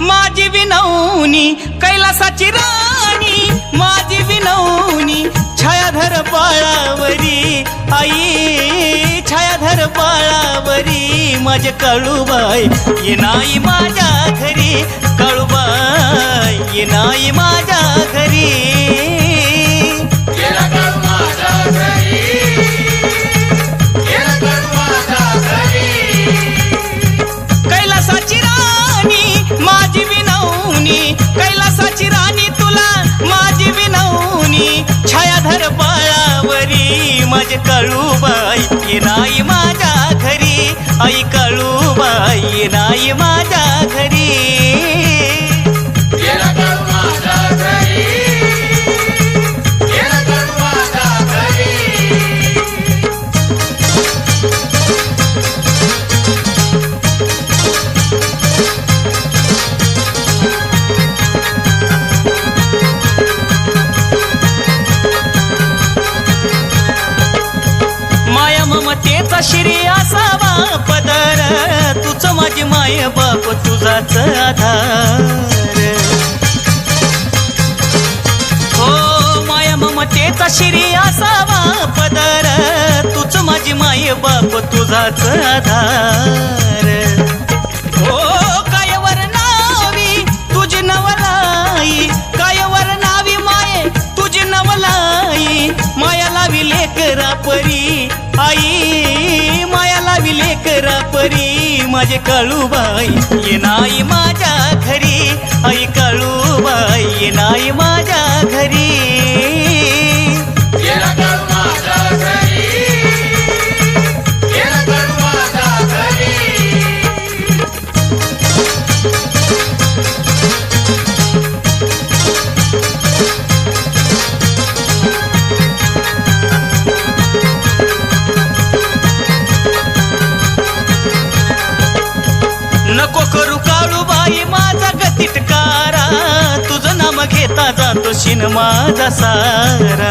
माझी विनवणी कैलासाची राणी. माझी विनवणी छायाधर पाळावरी आई छायाधर पाळावरी माझे काळूबाई ये नाही माझ्या घरी. काळूबाई ये नाही माझ्या कळूबाई नाही माझ्या घरी? आई कळूबाई नाही मा तुझा श्री असावा पदर. तुझ माझी माय बाप तुझाच आधार. हो माया ममतेचा श्री असावा पदर. तुझ माझी माय बाप तुझाच आधार. हो कायवर नावी तुझी नवलाई. कायवर नावी माये तुझी नवलाई. माया लावी लेकरा परी आई. करा परी माझे काळूबाई ये नाही जातो शिन माझा सारा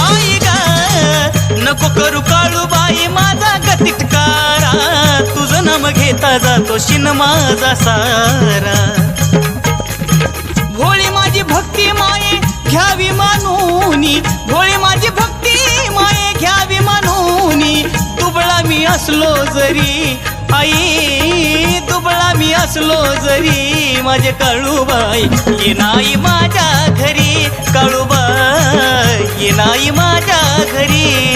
आई ग नको करू काळूबाई माझा गतिटकारा. तुझं नाम घेता जातो शिन माझा सारा असलो जरी माझे काळूबाई ये नाही माझ्या घरी काळूबाई ये नाही माझ्या घरी.